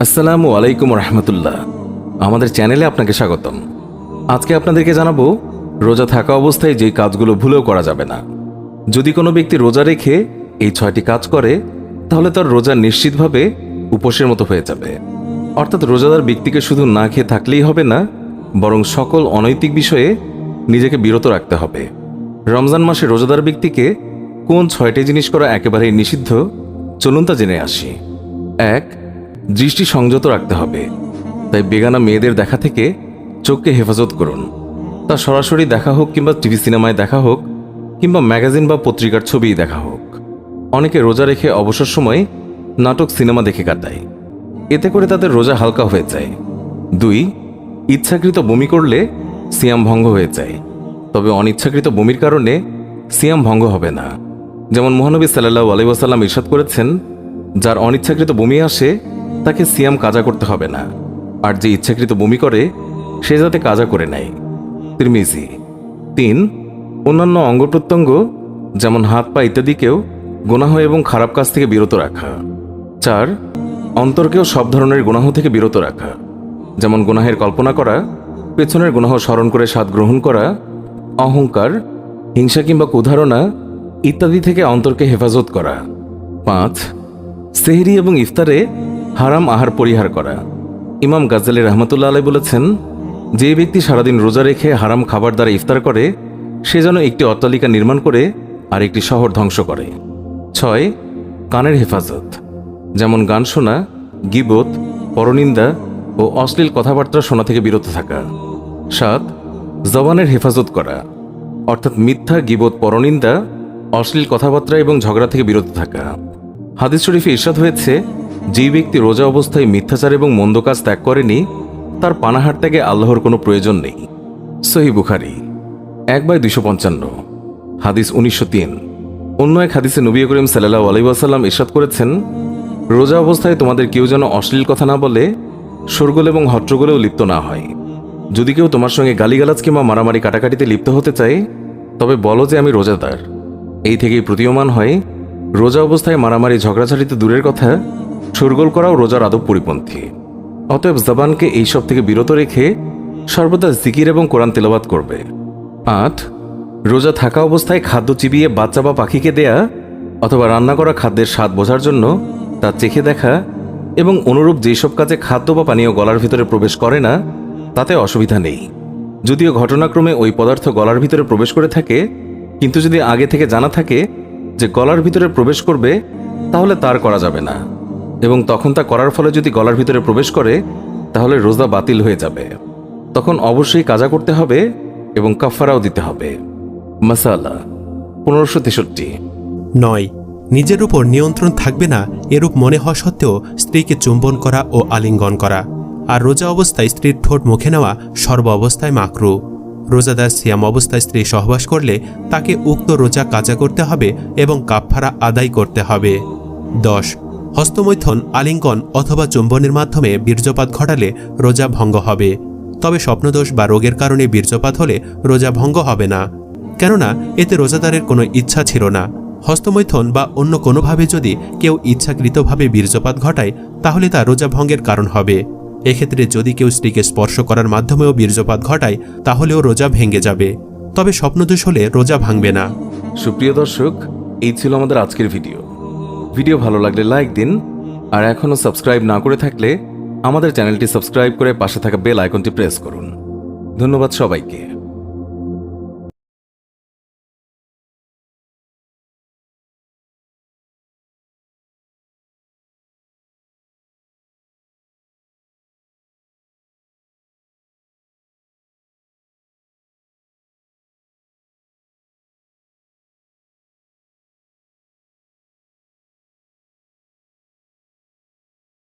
আসসালামু আলাইকুম রহমতুল্লাহ। আমাদের চ্যানেলে আপনাকে স্বাগতম। আজকে আপনাদেরকে জানাব, রোজা থাকা অবস্থায় যে কাজগুলো ভুলেও করা যাবে না। যদি কোনো ব্যক্তি রোজা রেখে এই ছয়টি কাজ করে, তাহলে তার রোজা নিশ্চিতভাবে উপোসের মতো হয়ে যাবে। অর্থাৎ রোজাদার ব্যক্তিকে শুধু না খেয়ে থাকলেই হবে না, বরং সকল অনৈতিক বিষয়ে নিজেকে বিরত রাখতে হবে। রমজান মাসে রোজাদার ব্যক্তিকে কোন ছয়টি জিনিস করা একেবারেই নিষিদ্ধ? চলুন তা জেনে আসি। এক দৃষ্টি সংযত রাখতে হবে। তাই বেগানা মেয়েদের দেখা থেকে চোখকে হেফাজত করুন। তা সরাসরি দেখা হোক কিংবা টিভি সিনেমায় দেখা হোক কিংবা ম্যাগাজিন বা পত্রিকার ছবিই দেখা হোক। অনেকে রোজা রেখে অবসর সময় নাটক সিনেমা দেখে কাটায়। এতে করে তাদের রোজা হালকা হয়ে যায়। দুই, ইচ্ছাকৃত বমি করলে সিয়াম ভঙ্গ হয়ে যায়। তবে অনিচ্ছাকৃত বমির কারণে সিয়াম ভঙ্গ হবে না। যেমন মহানবী সাল্লাহ আলাইসাল্লাম ইরশাদ করেছেন, যার অনিচ্ছাকৃত বমি আসে তাকে সিয়াম কাজা করতে হবে না। আর যে ইচ্ছাকৃত বমি করে, সে যাতে কাজা করে নেয়। তিরমিজি। তিন, অন্যান্য অঙ্গ প্রত্যঙ্গ, যেমন হাত পা ইত্যাদিকেও গুনাহ এবং খারাপ কাজ থেকে বিরত রাখা। চার, অন্তরকেও সব ধরনের গুনাহ থেকে বিরত রাখা। যেমন গুনাহের কল্পনা করা, পেছনের গুনাহ স্মরণ করে স্বাদ গ্রহণ করা, অহংকার, হিংসা কিংবা কুধারণা ইত্যাদি থেকে অন্তরকে হেফাজত করা। পাঁচ, সেহরি এবং ইফতারে হারাম আহার পরিহার করা। ইমাম গাজ্জালি রহমতুল্লাহ আলাই বলেছেন, যে ব্যক্তি সারাদিন রোজা রেখে হারাম খাবার দ্বারা ইফতার করে, সে যেন একটি অট্টালিকা নির্মাণ করে আর একটি শহর ধ্বংস করে। ছয়, কানের হেফাজত। যেমন গান শোনা, গিবত, পরনিন্দা ও অশ্লীল কথাবার্তা শোনা থেকে বিরত থাকা। সাত, জবানের হেফাজত করা। অর্থাৎ মিথ্যা, গিবত, পরনিন্দা, অশ্লীল কথাবার্তা এবং ঝগড়া থেকে বিরত থাকা। হাদিস শরীফে ইরশাদ হয়েছে যেই ব্যক্তি রোজা অবস্থায় মিথ্যাচার এবং মন্দ কাজ ত্যাগ করেনি, তার পানাহার ত্যাগে আল্লাহর কোনো প্রয়োজন নেই। সহি বুখারি, এক বাই দুইশো পঞ্চান্ন, হাদিস উনিশশো তিন। অন্য এক হাদিসে নবী করিম সাল্লাহ আলাইসাল্লাম ইরশাদ করেছেন, রোজা অবস্থায় তোমাদের কেউ যেন অশ্লীল কথা না বলে, শোরগোল এবং হট্টগোলেও লিপ্ত না হয়। যদি কেউ তোমার সঙ্গে গালিগালাজ কিংবা মারামারি কাটাকাটিতে লিপ্ত হতে চায়, তবে বলো যে আমি রোজাদার। এই থেকেই প্রতীয়মান হয়, রোজা অবস্থায় মারামারি ঝগড়াঝাড়িতে দূরের কথা শোরগোল করাও রোজার আদব পরিপন্থী। অতএব জবানকে এইসব থেকে বিরত রেখে সর্বদা জিকির এবং কোরআন তেলাবাত করবে। আট, রোজা থাকা অবস্থায় খাদ্য চিবিয়ে বাচ্চা বা পাখিকে দেয়া অথবা রান্না করা খাদ্যের স্বাদ বোঝার জন্য তা চেখে দেখা এবং অনুরূপ যেসব কাজে খাদ্য বা পানীয় গলার ভিতরে প্রবেশ করে না, তাতে অসুবিধা নেই। যদিও ঘটনাক্রমে ওই পদার্থ গলার ভিতরে প্রবেশ করে থাকে, কিন্তু যদি আগে থেকে জানা থাকে যে গলার ভিতরে প্রবেশ করবে, তাহলে তার করা যাবে না। এবং তখন তা করার ফলে যদি গলার ভিতরে প্রবেশ করে, তাহলে রোজা বাতিল হয়ে যাবে। তখন অবশ্যই কাজা করতে হবে এবং কাফারাও দিতে হবে। মাসালা পনেরোশো তেষট্টি। নয়, নিজের উপর নিয়ন্ত্রণ থাকবে না, এরূপ মনে হওয়া সত্ত্বেও স্ত্রীকে চুম্বন করা ও আলিঙ্গন করা, আর রোজা অবস্থায় স্ত্রীর ঠোঁট মুখে নেওয়া সর্ব অবস্থায় মাকরু। রোজাদার সিয়াম অবস্থায় স্ত্রী সহবাস করলে তাকে উক্ত রোজা কাজা করতে হবে এবং কাফফারা আদায় করতে হবে। দশ হস্তমৈথন, আলিঙ্গন অথবা চুম্বনের মাধ্যমে বীর্যপাত ঘটালে রোজা ভঙ্গ হবে। তবে স্বপ্নদোষ বা রোগের কারণে বীর্যপাত হলে রোজা ভঙ্গ হবে না। কেননা, এতে রোজাদারের কোনো ইচ্ছা ছিল না। হস্তমৈথন বা অন্য কোনোভাবে যদি কেউ ইচ্ছাকৃতভাবে বীর্যপাত ঘটায়, তাহলে তা রোজা ভঙ্গের কারণ হবে। এক্ষেত্রে যদি কেউ স্ত্রীকে স্পর্শ করার মাধ্যমেও বীর্যপাত ঘটায়, তাহলেও রোজা ভেঙে যাবে। তবে স্বপ্নদোষ হলে রোজা ভাঙবে না। সুপ্রিয় দর্শক, এই ছিল আমাদের আজকের ভিডিও। ভিডিও ভালো লাগলে লাইক দিন, আর এখনও সাবস্ক্রাইব না করে থাকলে আমাদের চ্যানেলটি সাবস্ক্রাইব করে পাশে থাকা বেল আইকনটি প্রেস করুন। ধন্যবাদ সবাইকে।